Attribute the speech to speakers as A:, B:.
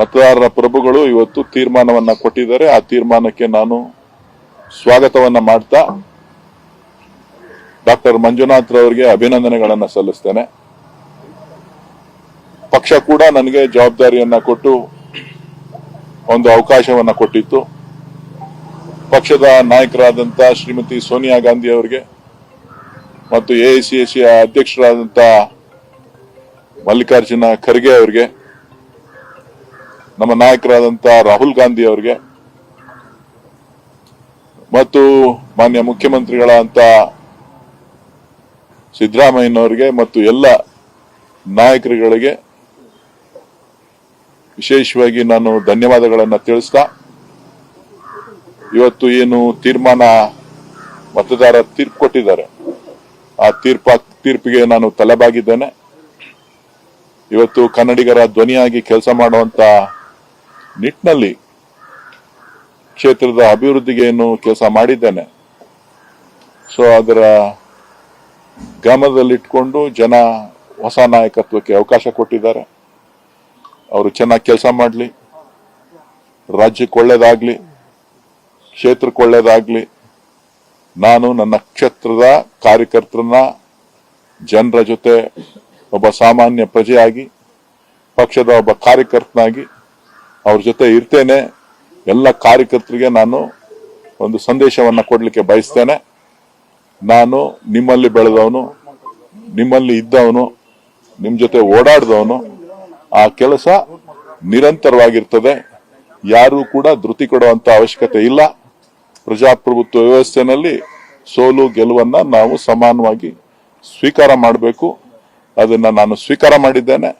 A: ಮತದಾರರ ಪ್ರಭುಗಳು ಇವತ್ತು ತೀರ್ಮಾನವನ್ನ ಕೊಟ್ಟಿದ್ದಾರೆ. ಆ ತೀರ್ಮಾನಕ್ಕೆ ನಾನು ಸ್ವಾಗತವನ್ನ ಮಾಡ್ತಾ ಡಾಕ್ಟರ್ ಮಂಜುನಾಥ್ ರವರಿಗೆ ಅಭಿನಂದನೆಗಳನ್ನ ಸಲ್ಲಿಸ್ತೇನೆ. ಪಕ್ಷ ಕೂಡ ನನಗೆ ಜವಾಬ್ದಾರಿಯನ್ನ ಕೊಟ್ಟು ಒಂದು ಅವಕಾಶವನ್ನ ಕೊಟ್ಟಿತ್ತು. ಪಕ್ಷದ ನಾಯಕರಾದಂತ ಶ್ರೀಮತಿ ಸೋನಿಯಾ ಗಾಂಧಿ ಅವರಿಗೆ ಮತ್ತು ಎಐಸಿಎಸಿಯ ಅಧ್ಯಕ್ಷರಾದಂತ ಮಲ್ಲಿಕಾರ್ಜುನ ಖರ್ಗೆ ಅವರಿಗೆ ನಮ್ಮ ನಾಯಕರಾದಂತ ರಾಹುಲ್ ಗಾಂಧಿ ಅವರಿಗೆ ಮತ್ತು ಮಾನ್ಯ ಮುಖ್ಯಮಂತ್ರಿಗಳಂತ ಸಿದ್ದರಾಮಯ್ಯನವರಿಗೆ ಮತ್ತು ಎಲ್ಲ ನಾಯಕರುಗಳಿಗೆ ವಿಶೇಷವಾಗಿ ನಾನು ಧನ್ಯವಾದಗಳನ್ನು ತಿಳಿಸ್ತಾ, ಇವತ್ತು ಏನು ತೀರ್ಮಾನ ಮತದಾರ ತೀರ್ಪು ಕೊಟ್ಟಿದ್ದಾರೆ. ಆ ತೀರ್ಪ, ತೀರ್ಪಿಗೆ ನಾನು ತಲೆಬಾಗಿದ್ದೇನೆ. ಇವತ್ತು ಕನ್ನಡಿಗರ ಧ್ವನಿಯಾಗಿ ಕೆಲಸ ಮಾಡುವಂತ ನಿಟ್ಟಿನಲ್ಲಿ ಕ್ಷೇತ್ರದ ಅಭಿವೃದ್ಧಿಗೆ ಏನು ಕೆಲಸ ಮಾಡಿದ್ದೇನೆ. ಸೊ ಅದರ ಗಮನದಲ್ಲಿಟ್ಕೊಂಡು ಜನ ಹೊಸ ನಾಯಕತ್ವಕ್ಕೆ ಅವಕಾಶ ಕೊಟ್ಟಿದ್ದಾರೆ. ಅವರು ಚೆನ್ನಾಗಿ ಕೆಲಸ ಮಾಡಲಿ. ರಾಜ್ಯಕ್ಕೆ ಒಳ್ಳೇದಾಗ್ಲಿ. ಕ್ಷೇತ್ರಕ್ಕೆ ಒಳ್ಳೇದಾಗ್ಲಿ. ನಾನು ನನ್ನ ಕ್ಷೇತ್ರದ ಕಾರ್ಯಕರ್ತರನ್ನ ಜನರ ಜೊತೆ ಒಬ್ಬ ಸಾಮಾನ್ಯ ಪ್ರಜೆಯಾಗಿ, ಪಕ್ಷದ ಒಬ್ಬ ಕಾರ್ಯಕರ್ತನಾಗಿ ಅವ್ರ ಜೊತೆ ಇರ್ತೇನೆ. ಎಲ್ಲ ಕಾರ್ಯಕರ್ತರಿಗೆ ನಾನು ಒಂದು ಸಂದೇಶವನ್ನು ಕೊಡಲಿಕ್ಕೆ ಬಯಸ್ತೇನೆ. ನಾನು ನಿಮ್ಮಲ್ಲಿ ಬೆಳೆದವನು, ನಿಮ್ಮಲ್ಲಿ ಇದ್ದವನು ನಿಮ್ಮ ಜೊತೆ ಓಡಾಡಿದವನು, ಆ ಕೆಲಸ ನಿರಂತರವಾಗಿರ್ತದೆ. ಯಾರೂ ಕೂಡ ಧೃತಿ ಕೊಡುವಂತ ಅವಶ್ಯಕತೆ ಇಲ್ಲ. ಪ್ರಜಾಪ್ರಭುತ್ವ ವ್ಯವಸ್ಥೆನಲ್ಲಿ ಸೋಲು ಗೆಲುವನ್ನ ನಾವು ಸಮಾನವಾಗಿ ಸ್ವೀಕಾರ ಮಾಡಬೇಕು. ಅದನ್ನ ನಾನು ಸ್ವೀಕಾರ ಮಾಡಿದ್ದೇನೆ.